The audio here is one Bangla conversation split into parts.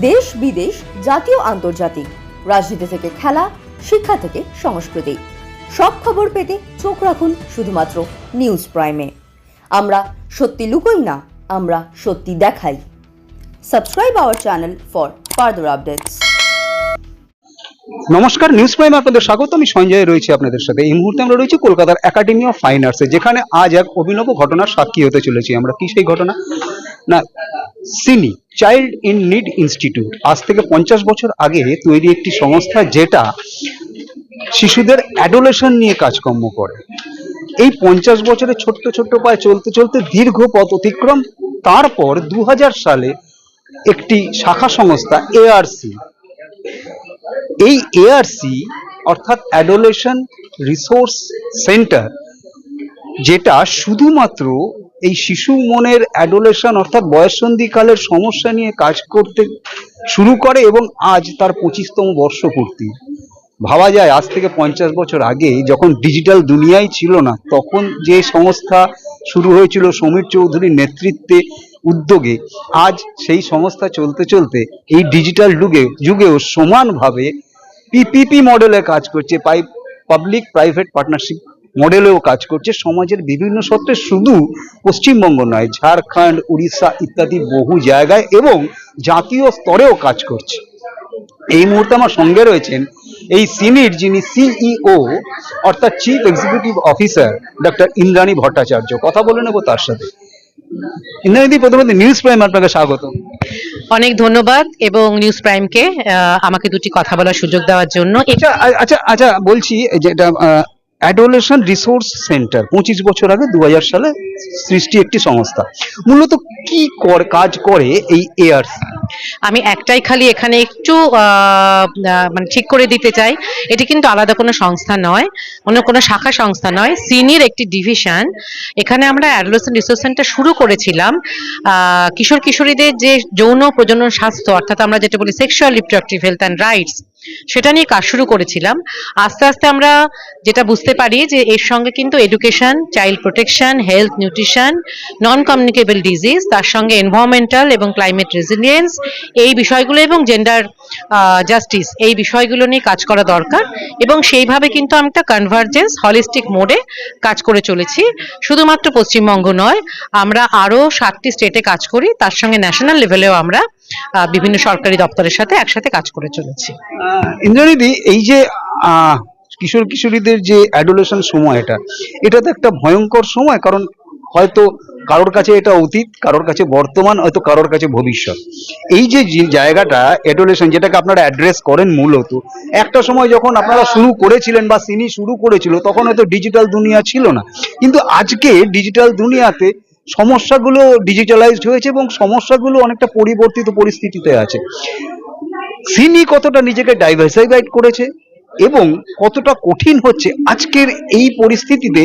দেশ বিদেশ, জাতীয়, আন্তর্জাতিক। রাজনীতি থেকে খেলা, শিক্ষা থেকে সংস্কৃতি। সব খবর পেতে চোখ রাখুন শুধুমাত্র নিউজ প্রাইমে। আমরা সত্যি লুকোই না, আমরা সত্যি দেখাই। Subscribe our channel for further updates. নমস্কার, নিউজ প্রাইম আপনাদের স্বাগত। আমি সঞ্জয় রয়েছি আপনাদের সাথে। এই মুহূর্তে আমরা রয়েছি কলকাতার একাডেমি অফ ফাইন আর্টসে যেখানে আজ এক অভিনব ঘটনার সাক্ষী হতে চলেছি। আমরা কি সেই ঘটনা? না সিনি চাইল্ড ইন নিড ইনস্টিটিউট আজ থেকে পঞ্চাশ বছর আগে তৈরি একটি সংস্থা যেটা শিশুদের অ্যাডোলেশন নিয়ে কাজকর্ম করে। এই পঞ্চাশ বছরে ছোট্ট ছোট্ট পায়ে চলতে চলতে দীর্ঘ পথ অতিক্রম, তারপর দু হাজার সালে একটি শাখা সংস্থা এআরসি এই এআরসি অর্থাৎ অ্যাডোলেশন রিসোর্স সেন্টার যেটা শুধুমাত্র এই শিশু মনের অ্যাডোলেশন অর্থাৎ বয়ঃসন্ধিকালের সমস্যা নিয়ে কাজ করতে শুরু করে এবং আজ তার পঁচিশতম বর্ষপূর্তি। ভাবা যায়, আজ থেকে পঞ্চাশ বছর আগে যখন ডিজিটাল দুনিয়াই ছিল না, তখন যে সংস্থা শুরু হয়েছিল সমীর চৌধুরীর নেতৃত্বে উদ্যোগে, আজ সেই সংস্থা চলতে চলতে এই ডিজিটাল যুগে, যুগেও সমানভাবে পিপিপি মডেলে কাজ করছে, পাই পাবলিক প্রাইভেট পার্টনারশিপ মডেলেও কাজ করছে। সমাজের বিভিন্ন সত্ত্বে শুধু পশ্চিমবঙ্গ নয় ঝাড়খণ্ড উড়িষ্যা ইত্যাদি বহু জায়গায় এবং জাতীয় স্তরেও কাজ করছে। এই মুহূর্তে আমার সঙ্গে রয়েছেন এই সিনির যিনি সিইও অর্থাৎ chief executive officer doctor Indrani Bhattacharya. কথা বলে নেব তার সাথে। ইন্দ্রাণীদি প্রথমত নিউজ প্রাইম আপনাকে স্বাগত অনেক ধন্যবাদ এবং নিউজ প্রাইমকে আমাকে দুটি কথা বলার সুযোগ দেওয়ার জন্য। আচ্ছা আচ্ছা আচ্ছা বলছি যেটা অ্যাডোলেশন রিসোর্স সেন্টার, পঁচিশ বছর আগে দু সালে সৃষ্টি একটি সংস্থা। মূলত কি কর, কাজ করে এই এআরসি আমি একটাই খালি এখানে একটু মানে ঠিক করে দিতে চাই। এটি কিন্তু আলাদা কোনো সংস্থা নয়, অন্য কোনো শাখা সংস্থা নয় সিনির একটি ডিভিশন। এখানে আমরা অ্যাডোলেশন রিসোর্স সেন্টার শুরু করেছিলাম কিশোর কিশোরীদের যে যৌন প্রজনন স্বাস্থ্য, অর্থাৎ আমরা যেটা বলি sexual reproductive health and rights সেটা নিয়ে কাজ শুরু করেছিলাম। আস্তে আস্তে আমরা যেটা বুঝতে পারি যে এর সঙ্গে কিন্তু education child protection health nutrition non communicable disease তার সঙ্গে এনভায়রনমেন্টাল এবং ক্লাইমেট রেজিলিয়েন্স এই বিষয়গুলো এবং জেন্ডার জাস্টিস এই বিষয়গুলো নিয়ে কাজ করা দরকার এবং সেইভাবে কিন্তু আমি একটা কনভার্জেন্স হলিস্টিক মোডে কাজ করে চলেছি। শুধুমাত্র পশ্চিমবঙ্গ নয়, আমরা আরও সাতটি স্টেটে কাজ করি, তার সঙ্গে ন্যাশনাল লেভেলেও আমরা বিভিন্ন সরকারি দপ্তরের সাথে একসাথে কাজ করে চলেছি। ইন্দ্রাণীদি এই যে কিশোর কিশোরীদের যে অ্যাডোলেশন সময় এটা এটা তো একটা ভয়ঙ্কর সময়, কারণ হয়তো কারোর কাছে এটা অতীত, কারোর কাছে বর্তমান, হয়তো কারোর কাছে ভবিষ্যৎ। এই যে জায়গাটা অ্যাডোলেশন যেটাকে আপনারা অ্যাড্রেস করেন মূলত, একটা সময় যখন আপনারা শুরু করেছিলেন বা সিনি শুরু করেছিল, তখন হয়তো ডিজিটাল দুনিয়া ছিল না। কিন্তু আজকে ডিজিটাল দুনিয়াতে সমস্যাগুলো ডিজিটালাইজড হয়েছে এবং সমস্যাগুলো অনেকটা পরিবর্তিত পরিস্থিতিতে আছে। সিনি কতটা নিজেকে ডাইভার্সিফাইড করেছে এবং কতটা কঠিন হচ্ছে আজকের এই পরিস্থিতিতে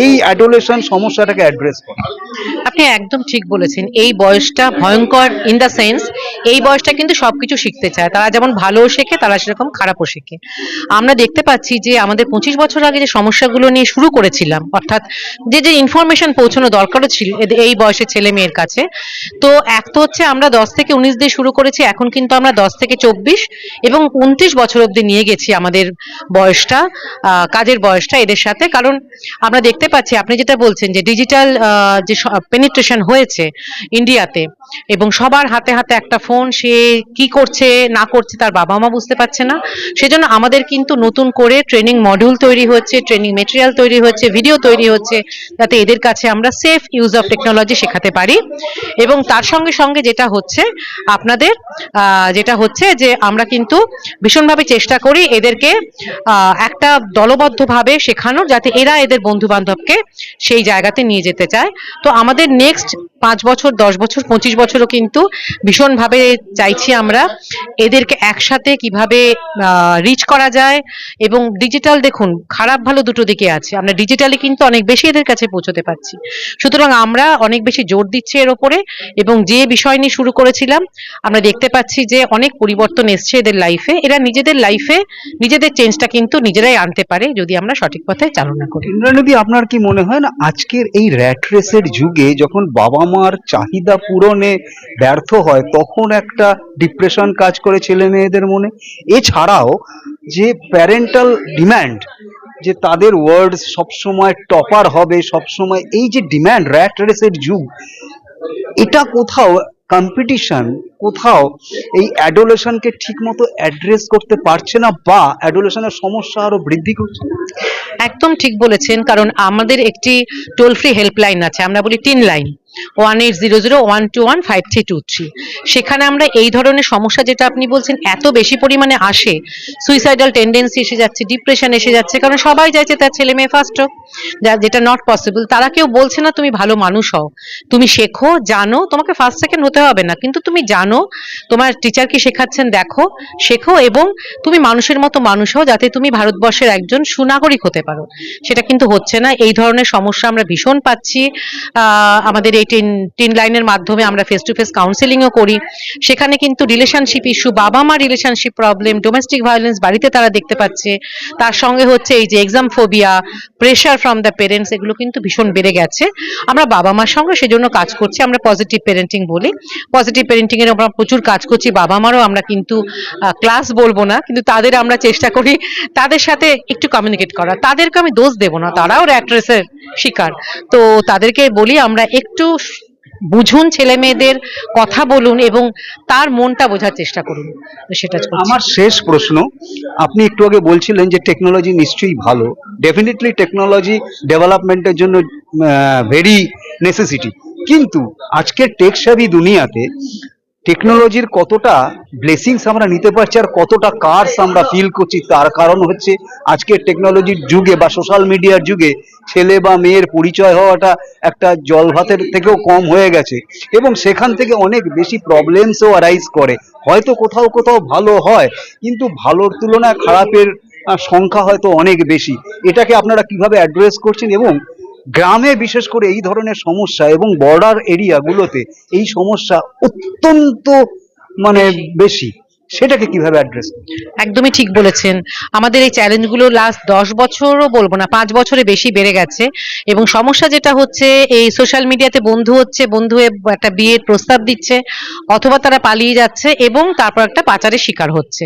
এই অ্যাডোলেশন সমস্যাটাকে অ্যাড্রেস করা। আপনি একদম ঠিক বলেছেন, এই বয়সটা ভয়ঙ্কর ইন দ্য সেন্স এই বয়সটা কিন্তু সবকিছু শিখতে চায়। তারা যেমন ভালোও শেখে, তারা সেরকম খারাপও শেখে। আমরা দেখতে পাচ্ছি যে আমাদের পঁচিশ বছর আগে যে সমস্যাগুলো নিয়ে শুরু করেছিলাম, অর্থাৎ যে যে ইনফরমেশন পৌঁছানো দরকারও ছিল এই বয়সের ছেলে মেয়ের কাছে, তো এক তো হচ্ছে আমরা দশ থেকে উনিশ দিয়ে শুরু করেছি, এখন কিন্তু আমরা দশ থেকে চব্বিশ এবং উনত্রিশ বছর অব্দি নিয়ে গেছি আমাদের বয়সটা কাজের বয়সটা এদের সাথে। কারণ আমরা দেখতে পাচ্ছি, আপনি যেটা বলছেন যে ডিজিটাল যে পেনিট্রেশন হয়েছে ইন্ডিয়াতে এবং সবার হাতে হাতে একটা ফোন সে কি করছে, না করছে তার বাবা মা বুঝতে পারছে না। সেজন্য আমাদের কিন্তু নতুন করে ট্রেনিং মডিউল তৈরি হচ্ছে ট্রেনিং মেটেরিয়াল তৈরি হচ্ছে ভিডিও তৈরি হচ্ছে, যাতে এদের কাছে আমরা সেফ ইউজ অফ টেকনোলজি শেখাতে পারি। এবং তার সঙ্গে সঙ্গে যেটা হচ্ছে, আপনাদের যেটা হচ্ছে যে আমরা কিন্তু ভীষণভাবে চেষ্টা করি এদেরকে একটা দলবদ্ধভাবে শেখানোর, যাতে এরা এদের বন্ধু বান্ধবকে সেই জায়গাতে নিয়ে যেতে চায়। তো আমাদের নেক্সট পাঁচ বছর, দশ বছর, পঁচিশ বছরও কিন্তু ভীষণভাবে চাইছি আমরা এদেরকে একসাথে কীভাবে রিচ করা যায় এবং ডিজিটাল দেখুন, খারাপ ভালো দুটো দিকে আছে। আমরা ডিজিটালি কিন্তু অনেক বেশি এদের কাছে পৌঁছতে পারছি। সুতরাং আমরা অনেক বেশি জোর দিচ্ছি এর ওপরে এবং যে বিষয় নিয়ে শুরু করেছিলাম, আমরা দেখতে পাচ্ছি যে অনেক পরিবর্তন এসছে এদের লাইফে এরা নিজেদের লাইফে নিজেদের চেঞ্জটা কিন্তু নিজেরাই আনতে পারে যদি আমরা সঠিক পথে চালনা করি। আপনার কি মনে হয় না আজকের এই র্যাট রেসের যুগে যখন বাবা মার চাহিদা পূরণে ব্যর্থ হয়, তখন একটা ডিপ্রেশন কাজ করে ছেলে মেয়েদের মনে? এছাড়াও যে প্যারেন্টাল ডিম্যান্ড যে তাদের ওয়ার্ড সবসময় টপার হবে, সবসময় এই যে ডিম্যান্ড র্যাট রেসের যুগ, এটা কোথাও কম্পিটিশন কোথাও এই অ্যাডোলেশনকে ঠিক মতো অ্যাড্রেস করতে পারছে না বা অ্যাডোলেশনের সমস্যা আরও বৃদ্ধি করছে? একদম ঠিক বলেছেন, কারণ আমাদের একটি টোল ফ্রি হেল্পলাইন আছে, আমরা বলি teen line one eight zero zero one two one five three two three সেখানে আমরা এই ধরনের সমস্যা যেটা আপনি বলছেন, এত বেশি পরিমাণে আসে সুইসাইডাল টেন্ডেন্সি এসে যাচ্ছে ডিপ্রেশন এসে যাচ্ছে, কারণ সবাই চাইছে তার ছেলে মেয়ে ফার্স্ট হোক, যা যেটা নট পসিবল তারা কেউ বলছে না, তুমি ভালো মানুষ হও। তুমি শেখো, জানো, তোমাকে ফার্স্ট সেকেন্ড হতে হবে না। কিন্তু তুমি জানো, তোমার টিচার কি শেখাচ্ছেন, দেখো, শেখো এবং তুমি মানুষের মতো মানুষ হও যাতে তুমি ভারতবর্ষের একজন সুনাগরিক হতে পারো। সেটা কিন্তু হচ্ছে না। এই ধরনের সমস্যা আমরা ভীষণ পাচ্ছি। আমাদের এই টিন টিন লাইনের মাধ্যমে আমরা ফেস টু ফেস কাউন্সেলিংও করি। সেখানে কিন্তু রিলেশনশিপ ইস্যু বাবা মা রিলেশনশিপ প্রবলেম ডোমেস্টিক ভায়োলেন্স বাড়িতে তারা দেখতে পাচ্ছে। তার সঙ্গে হচ্ছে এই যে exam phobia pressure from the parents এগুলো কিন্তু ভীষণ বেড়ে গেছে। আমরা বাবা মার সঙ্গে সেজন্য কাজ করছি, আমরা পজিটিভ পেরেন্টিং বলি। পজিটিভ প্যারেন্টিং এর আমরা প্রচুর কাজ করছি বাবা মারও আমরা কিন্তু ক্লাস বলব না, কিন্তু তাদের আমরা চেষ্টা করি তাদের সাথে একটু কমিউনিকেট করা তাদেরকে আমি দোষ দেবো না, তারাও র্যাট্রেসের শিকার। তো তাদেরকে বলি, আমরা একটু বুঝুন ছেলে মেয়েদের কথা বলুন এবং তার মনটা বোঝার চেষ্টা করুন। সেটা। আমার শেষ প্রশ্ন, আপনি একটু আগে বলছিলেন যে টেকনোলজি নিশ্চয়ই ভালো। ডেফিনেটলি টেকনোলজি ডেভেলপমেন্টের জন্য ভেরি নেসেসিটি কিন্তু আজকের টেকসাভি দুনিয়াতে টেকনোলজির কতটা ব্লেসিংস আমরা নিতে পারছি আর কতটা কার্স আমরা ফিল করছি, তার কারণ হচ্ছে আজকের টেকনোলজির যুগে বা সোশ্যাল মিডিয়ার যুগে ছেলে বা মেয়ের পরিচয় হওয়াটা একটা জল ভাতের থেকেও কম হয়ে গেছে এবং সেখান থেকে অনেক বেশি প্রবলেমসও অ্যারাইজ করে। হয়তো কোথাও কোথাও ভালো হয়, কিন্তু ভালোর তুলনায় খারাপের সংখ্যা হয়তো অনেক বেশি। এটাকে আপনারা কীভাবে অ্যাড্রেস করছেন এবং গ্রামে বিশেষ করে এই ধরনের সমস্যা এবং বর্ডার এরিয়াগুলোতে এই সমস্যা অত্যন্ত মানে বেশি। সেটাকে কীভাবে অ্যাড্রেস একদমই ঠিক বলেছেন। আমাদের এই চ্যালেঞ্জগুলো লাস্ট দশ বছরও বলব না, পাঁচ বছরে বেশি বেড়ে গেছে। এবং সমস্যা যেটা হচ্ছে, এই সোশ্যাল মিডিয়াতে বন্ধু হচ্ছে, বন্ধু একটা বিয়ের প্রস্তাব দিচ্ছে, অথবা তারা পালিয়ে যাচ্ছে এবং তারপর একটা পাচারের শিকার হচ্ছে।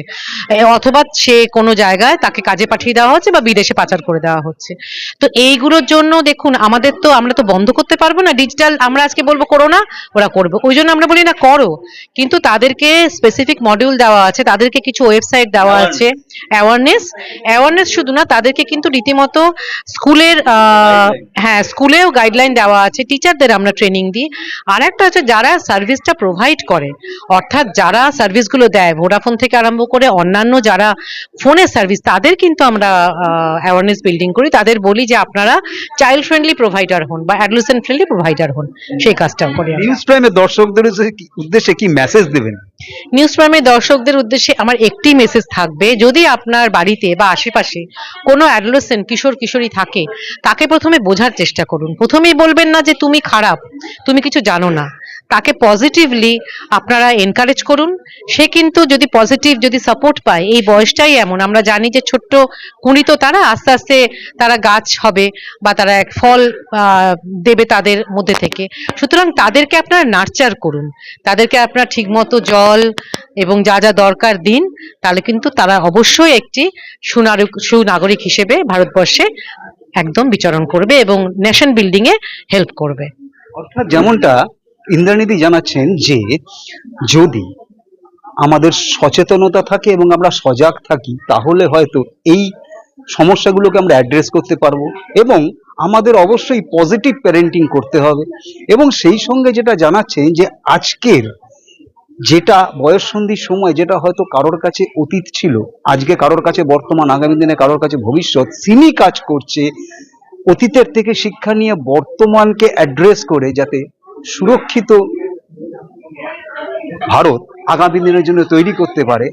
অথবা সে কোনো জায়গায় তাকে কাজে পাঠিয়ে দেওয়া হচ্ছে বা বিদেশে পাচার করে দেওয়া হচ্ছে। তো এইগুলোর জন্য দেখুন, আমাদের তো আমরা তো বন্ধ করতে পারব না ডিজিটাল আমরা আজকে বলব করো না, ওরা করবে। ওই জন্য আমরা বলি না, করো। কিন্তু তাদেরকে স্পেসিফিক মডিউল দেওয়া আছে তাদেরকে কিছু ওয়েবসাইট দেওয়া আছে। অ্যাওয়ারনেস অ্যাওয়ারনেস শুধু না তাদেরকে কিন্তু রীতিমতো স্কুলের আহ, হ্যাঁ স্কুলেও গাইডলাইন দেওয়া আছে টিচারদের আমরা ট্রেনিং দিই। আর একটা হচ্ছে যারা সার্ভিসটা প্রোভাইড করে অর্থাৎ যারা সার্ভিসগুলো দেয় ভোডাফোন থেকে আরম্ভ করে অন্যান্য যারা ফোনের সার্ভিস তাদের কিন্তু আমরা অ্যাওয়ারনেস বিল্ডিং করি। তাদের বলি যে আপনারা চাইল্ড ফ্রেন্ডলি প্রোভাইডার হন বা অ্যাডলুসেন্ট ফ্রেন্ডলি প্রোভাইডার হন সেই কাজটাও করি নিউজ প্রাইমের দর্শকদের কি- উদ্দেশ্যে কি মেসেজ দেবেন? নিউজ প্রাইমের দর্শকদের উদ্দেশ্যে আমার একটি মেসেজ থাকবে। যদি আপনার বাড়িতে বা আশেপাশে কোনো অ্যাডোলেসেন্ট কিশোর, কিশোরী থাকে, তাকে প্রথমে বোঝার চেষ্টা করুন। প্রথমেই বলবেন না যে, তুমি খারাপ। তুমি কিছু জানো না। তাকে পজিটিভলি আপনারা এনকারেজ করুন। সে কিন্তু যদি পজিটিভ যদি সাপোর্ট পায়, এই বয়সটাই এমন। আমরা জানি যে ছোট্ট কুঁড়ি তো তারা আস্তে আস্তে তারা গাছ হবে বা তারা এক ফল দেবে তাদের মধ্যে থেকে। সুতরাং তাদেরকে আপনারা নার্চার করুন। তাদেরকে আপনারা ঠিকমতো জল এবং যা যা দরকার দিন, তাহলে কিন্তু তারা অবশ্যই একটি সুনাগরিক সুনাগরিক হিসেবে ভারতবর্ষে একদম বিচরণ করবে এবং নেশন বিল্ডিং এ হেল্প করবে। অর্থাৎ যেমনটা ইন্দ্রানীদি জানাচ্ছেন যে, যদি আমাদের সচেতনতা থাকে এবং আমরা সজাগ থাকি, তাহলে হয়তো এই সমস্যাগুলোকে আমরা অ্যাড্রেস করতে পারব এবং আমাদের অবশ্যই পজিটিভ প্যারেন্টিং করতে হবে। এবং সেই সঙ্গে যেটা জানাচ্ছেন যে, আজকের যেটা বয়ঃসন্ধির সময় যেটা হয়তো কারোর কাছে অতীত ছিল, আজকে কারোর কাছে বর্তমান, আগামী দিনে কারোর কাছে ভবিষ্যৎ তিনি কাজ করছে, অতীতের থেকে শিক্ষা নিয়ে বর্তমানকে অ্যাড্রেস করে যাতে সুরক্ষিত ভারত আগামী দিনের জন্য তৈরি করতে পারে,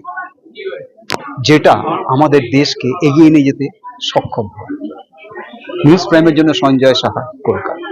যেটা আমাদের দেশকে এগিয়ে নিয়ে যেতে সক্ষম হয়। নিউজ প্রাইমের জন্য সঞ্জয় সাহা, কলকাতা।